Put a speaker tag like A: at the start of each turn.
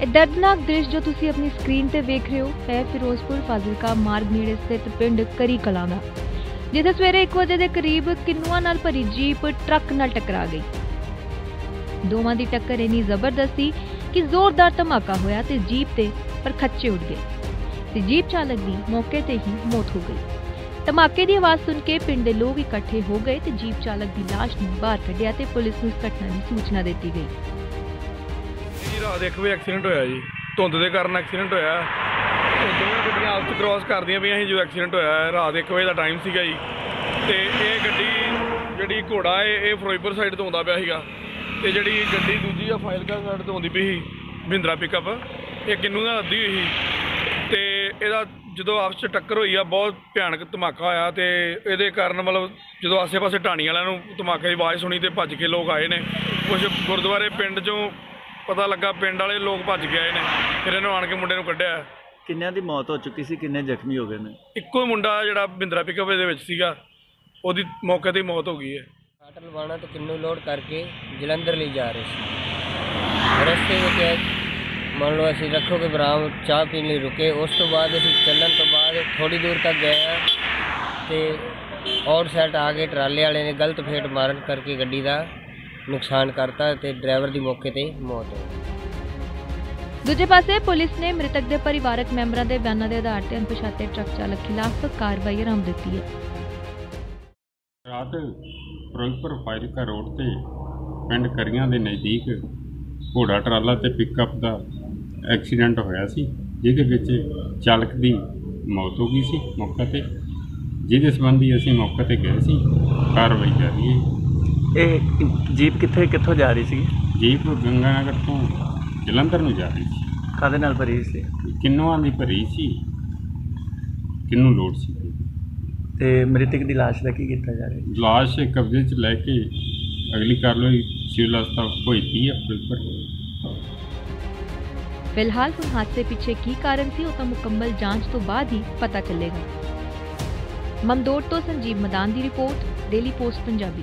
A: ਇਹ ਦਰਦਨਾਕ ਦ੍ਰਿਸ਼ ਜੋ ਤੁਸੀਂ ਆਪਣੀ ਸਕਰੀਨ ਤੇ ਵੇਖ ਰਹੇ ਹੋ ਹੈ ਫਿਰੋਜ਼ਪੁਰ ਫਾਜ਼ਿਲਕਾ ਮਾਰਗ ਨੇੜੇ ਸਥਿਤ ਪਿੰਡ ਕਰੀ ਕਲਾਂ ਦਾ। ਜਿੱਥੇ ਸਵੇਰੇ 1 ਵਜੇ ਦੇ ਕਰੀਬ ਕਿੰਨੂਆਂ ਨਾਲ ਭਰੀ ਜੀਪ ਟਰੱਕ ਨਾਲ ਟਕਰਾ ਗਈ। ਦੋਵਾਂ ਦੀ ਟੱਕਰ ਇੰਨੀ ਜ਼ਬਰਦਸਤ ਸੀ ਕਿ ਜ਼ੋਰਦਾਰ ਧਮਾਕਾ ਹੋਇਆ ਤੇ ਜੀਪ ਤੇ ਪਰਖੱਚੇ ਉੱਡ ਗਏ। ਤੇ ਜੀਪ ਚਾਲਕ ਦੀ ਮੌਕੇ ਤੇ ਹੀ ਮੌਤ ਹੋ ਗਈ। ਧਮਾਕੇ ਦੀ ਆਵਾਜ਼ ਸੁਣ ਕੇ ਪਿੰਡ ਦੇ ਲੋਕ ਇਕੱਠੇ ਹੋ ਗਏ ਤੇ ਜੀਪ ਚਾਲਕ ਦੀ ਲਾਸ਼ ਨੂੰ ਬਾਹਰ ਕੱਢਿਆ ਤੇ ਪੁਲਿਸ ਨੂੰ ਇਸ ਘਟਨਾ ਦੀ ਸੂਚਨਾ ਦਿੱਤੀ ਗਈ।
B: ਜੀ ਰਾਤ 1 ਵਜੇ ਐਕਸੀਡੈਂਟ ਹੋਇਆ ਜੀ। ਧੁੰਦ ਦੇ ਕਾਰਨ ਐਕਸੀਡੈਂਟ ਹੋਇਆ। ਦੋਵੇਂ ਗੱਡੀਆਂ ਆਪਸ ਕ੍ਰਾਸ ਕਰਦੀਆਂ ਪਈਆਂ ਸੀ ਜਦੋਂ ਐਕਸੀਡੈਂਟ ਹੋਇਆ। ਰਾਤ 1 ਵਜੇ ਦਾ ਟਾਈਮ ਸੀਗਾ ਜੀ। ਤੇ ਇਹ ਗੱਡੀ ਜਿਹੜੀ ਘੋੜਾ ਹੈ ਇਹ ਫਿਰੋਜ਼ਪੁਰ ਸਾਈਡ ਤੋਂ ਆਉਂਦਾ ਪਿਆ ਸੀਗਾ। ਤੇ ਜਿਹੜੀ ਗੱਡੀ ਦੂਜੀ ਆ, ਫਾਜ਼ਿਲਕਾ ਸਾਈਡ ਤੋਂ ਆਉਂਦੀ ਪਈ ਸੀ, ਮਹਿੰਦਰਾ ਪਿਕਅਪ ਇਹ ਕਿੰਨੂ ਦਾ ਅੱਧੀ ਹੋਈ ਸੀ। ਤੇ ਇਹਦਾ ਜਦੋਂ ਆਪਸ 'ਚ ਟੱਕਰ ਹੋਈ ਆ, ਬਹੁਤ ਭਿਆਨਕ ਧਮਾਕਾ ਹੋਇਆ ਤੇ ਇਹਦੇ ਕਾਰਨ ਮਤਲਬ ਜਦੋਂ ਆਸੇ-ਪਾਸੇ ਢਾਣੀ ਵਾਲਿਆਂ ਨੂੰ ਧਮਾਕੇ ਦੀ ਆਵਾਜ਼ ਸੁਣੀ ਤੇ ਭੱਜ ਕੇ ਲੋਕ ਆਏ ਨੇ। ਕੁਝ ਗੁਰਦੁਆਰੇ ਪਿੰਡ 'ਚੋਂ ਪਤਾ ਲੱਗਾ ਪਿੰਡ ਵਾਲੇ ਲੋਕ ਭੱਜ ਕੇ ਆਏ ਨੇ। ਫਿਰ ਇਹਨੂੰ ਆਣ ਕੇ ਮੁੰਡੇ ਨੂੰ ਕੱਢਿਆ।
C: ਕਿੰਨਿਆਂ ਦੀ ਮੌਤ ਹੋ ਚੁੱਕੀ ਸੀ? ਕਿੰਨੇ ਜ਼ਖਮੀ ਹੋ ਗਏ ਨੇ?
B: ਇੱਕੋ ਹੀ ਮੁੰਡਾ ਜਿਹੜਾ ਬਿੰਦਰਾ ਪਿਕਅਪ ਦੇ ਵਿੱਚ ਸੀਗਾ ਉਹਦੀ ਮੌਕੇ ਤੇ ਹੀ ਮੌਤ ਹੋ ਗਈ ਹੈ।
D: ਕਾਟਲ ਲਵਾਣਾ ਤੋਂ ਕਿੰਨੂ ਲੋਡ ਕਰਕੇ ਜਲੰਧਰ ਲਈ ਜਾ ਰਹੇ ਸੀ। ਰਸਤੇ ਵਿੱਚ ਮੰਨ ਲਓ ਅਸੀਂ ਰੱਖੋ ਕੇ ਬਰਾਮ ਚਾਹ ਪੀਣ ਲਈ ਰੁਕੇ। ਉਸ ਤੋਂ ਬਾਅਦ ਅਸੀਂ ਚੱਲਣ ਤੋਂ ਬਾਅਦ ਥੋੜੀ ਦੂਰ ਤੱਕ ਗਏ ਹਾਂ ਤੇ ਆਊਟ ਸਾਈਡ ਆ ਕੇ ਟਰਾਲੇ ਵਾਲੇ ਨੇ ਗਲਤ ਫੇਟ ਮਾਰਨ ਕਰਕੇ ਗੱਡੀ ਦਾ ਨੁਕਸਾਨ ਕਰਤਾ ਤੇ ਡਰਾਈਵਰ ਦੀ ਮੌਕੇ ਤੇ ਹੀ ਮੌਤ ਹੋ ਗਈ।
A: ਦੂਜੇ ਪਾਸੇ ਪੁਲਿਸ ਨੇ ਮ੍ਰਿਤਕ ਦੇ ਪਰਿਵਾਰਕ ਮੈਂਬਰਾਂ ਦੇ ਬਿਆਨਾਂ ਦੇ ਆਧਾਰ ਤੇ ਅਣਪਛਾਤੇ ਟਰੱਕ ਚਾਲਕ ਖਿਲਾਫ ਕਾਰਵਾਈ ਆਰੰਭ ਦਿੱਤੀ ਹੈ।
E: ਰਾਤ ਫਿਰੋਜ਼ਪੁਰ ਫਾਜ਼ਿਲਕਾ ਰੋਡ ਤੇ ਪਿੰਡ ਕਰੀਆਂ ਦੇ ਨਜ਼ਦੀਕ ਘੋੜਾ ਟਰਾਲਾ ਤੇ ਪਿਕਅਪ ਦਾ ਐਕਸੀਡੈਂਟ ਹੋਇਆ ਸੀ ਜਿਹਦੇ ਵਿੱਚ ਚਾਲਕ ਦੀ ਮੌਤ ਹੋ ਗਈ ਸੀ ਮੌਕੇ ਤੇ ਜਿਹਦੇ ਸੰਬੰਧੀ ਅਸੀਂ ਮੌਕੇ ਤੇ ਗਏ ਸੀ ਕਾਰਵਾਈ ਜਾਰੀ ਹੈ।
C: ਇਹ ਜੀਪ ਕਿੱਥੇ ਕਿੱਥੋਂ ਜਾ ਰਹੀ ਸੀ
E: ਜੀਪ ਗੰਗਾਨਗਰ ਤੋਂ ਜਲੰਧਰ ਨੂੰ ਜਾ ਰਹੀ ਸੀ।
C: ਕਾਦੇ ਨਾਲ ਭਰੀ ਸੀ?
E: ਕਿੰਨੂਆਂ ਦੀ ਭਰੀ ਸੀ ਕਿੰਨੂ ਲੋਡ ਸੀ?
C: ਤੇ ਮ੍ਰਿਤਕ ਦੀ ਲਾਸ਼ ਦਾ ਕੀ ਕੀਤਾ ਜਾ ਰਿਹਾ?
E: ਲਾਸ਼ ਕਬਜ਼ੇ 'ਚ ਲੈ ਕੇ ਅਗਲੀ ਕਾਰਵਾਈ ਸਿਵਲ ਹਸਪਤਾਲ ਭੇਜਤੀ ਹੈ ਫਿਰੋਜ਼ਪੁਰ
A: ਫਿਲਹਾਲ ਹੁਣ ਹਾਦਸੇ ਪਿੱਛੇ ਕੀ ਕਾਰਨ ਸੀ ਉਹ ਤਾਂ ਮੁਕੰਮਲ ਜਾਂਚ ਤੋਂ ਬਾਅਦ ਹੀ ਪਤਾ ਚੱਲੇਗਾ। ਮਮਦੋੜ ਤੋਂ ਸੰਜੀਵ ਮਦਾਨ ਦੀ ਰਿਪੋਰਟ ਡੇਲੀ ਪੋਸਟ ਪੰਜਾਬੀ।